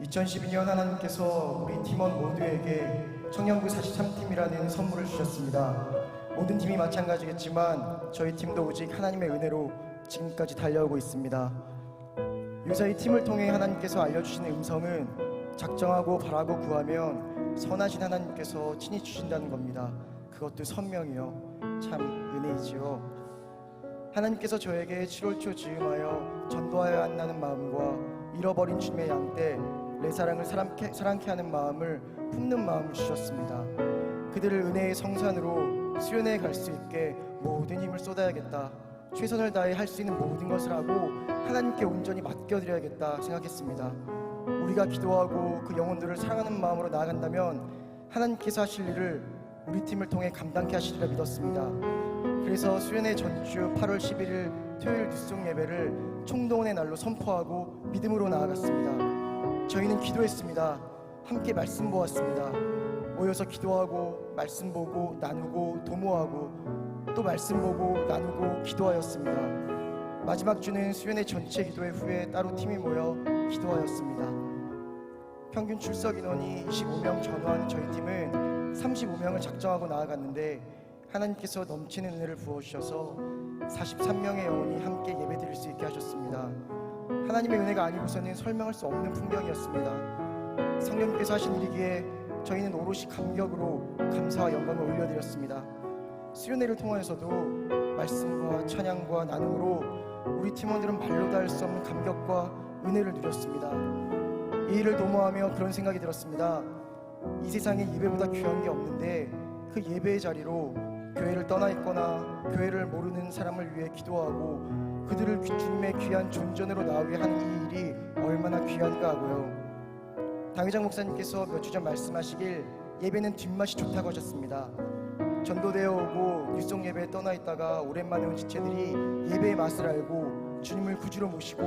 2012년 하나님께서 우리 팀원 모두에게 청년부 43팀이라는 선물을 주셨습니다. 모든 팀이 마찬가지겠지만 저희 팀도 오직 하나님의 은혜로 지금까지 달려오고 있습니다. 유사히 팀을 통해 하나님께서 알려주시는 음성은 작정하고 바라고 구하면 선하신 하나님께서 친히 주신다는 겁니다. 그것도 선명이요. 참 은혜이지요. 하나님께서 저에게 7월 초 즈음하여 전도하여 한다는 마음과 잃어버린 주님의 양떼 내 사랑을 사랑케, 사랑케 하는 마음을 품는 마음을 주셨습니다. 그들을 은혜의 성산으로 수련회에 갈수 있게 모든 힘을 쏟아야겠다. 최선을 다해 할 수 있는 모든 것을 하고 하나님께 온전히 맡겨드려야겠다 생각했습니다. 우리가 기도하고 그 영혼들을 사랑하는 마음으로 나아간다면 하나님께서 하실 일을 우리 팀을 통해 감당케 하시리라 믿었습니다. 그래서 수련회 전주 8월 11일 토요일 뉴송 예배를 총동원의 날로 선포하고 믿음으로 나아갔습니다. 저희는 기도했습니다. 함께 말씀 보았습니다. 모여서 기도하고 말씀 보고 나누고 도모하고 또 말씀 보고 나누고 기도하였습니다. 마지막 주는 수련회 전체 기도회 후에 따로 팀이 모여 기도하였습니다. 평균 출석 인원이 25명 전후하는 저희 팀은 35명을 작정하고 나아갔는데 하나님께서 넘치는 은혜를 부어주셔서 43명의 영혼이 함께 예배드릴 수 있게 하셨습니다. 하나님의 은혜가 아니고서는 설명할 수 없는 풍경이었습니다. 성령께서 하신 일이기에 저희는 오롯이 감격으로 감사와 영광을 올려드렸습니다. 수련회를 통하여서도 말씀과 찬양과 나눔으로 우리 팀원들은 말로 다 할 수 없는 감격과 은혜를 누렸습니다. 이 일을 도모하며 그런 생각이 들었습니다. 이 세상에 예배보다 귀한 게 없는데 그 예배의 자리로 교회를 떠나 있거나 교회를 모르는 사람을 위해 기도하고 그들을 귀- 주님의 귀한 존전으로 나오게 하는 이 일이 얼마나 귀한가 하고요. 당회장 목사님께서 몇 주 전 말씀하시길 예배는 뒷맛이 좋다고 하셨습니다. 전도되어 오고 뉴송 예배에 떠나 있다가 오랜만에 온 지체들이 예배의 맛을 알고 주님을 구주로 모시고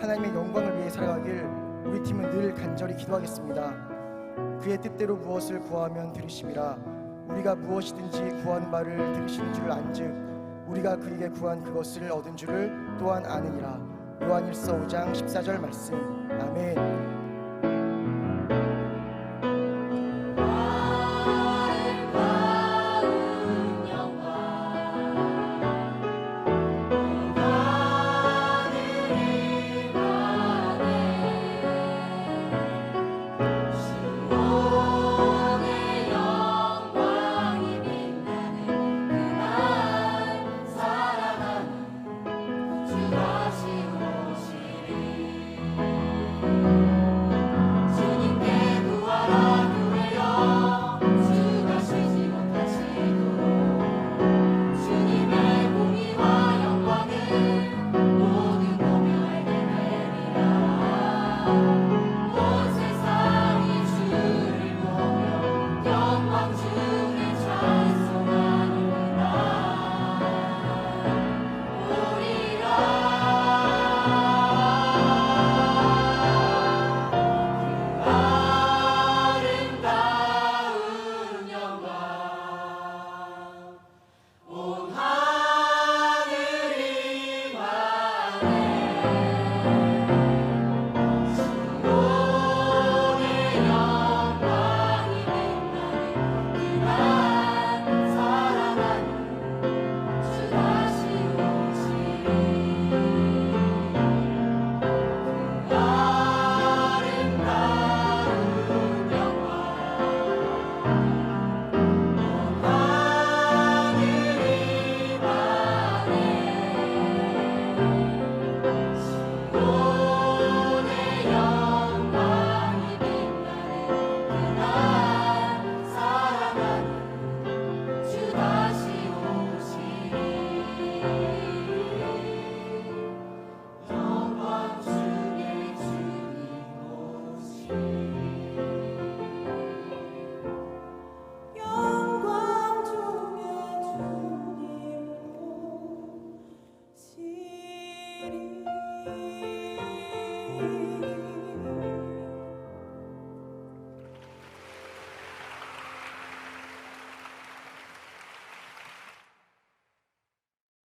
하나님의 영광을 위해 살아가길 우리 팀은 늘 간절히 기도하겠습니다. 그의 뜻대로 무엇을 구하면 들으심이라 우리가 무엇이든지 구하는 바를 들으시는 줄을 안즉 우리가 그에게 구한 그것을 얻은 줄을 또한 아느니라. 요한일서 5장 14절 말씀. 아멘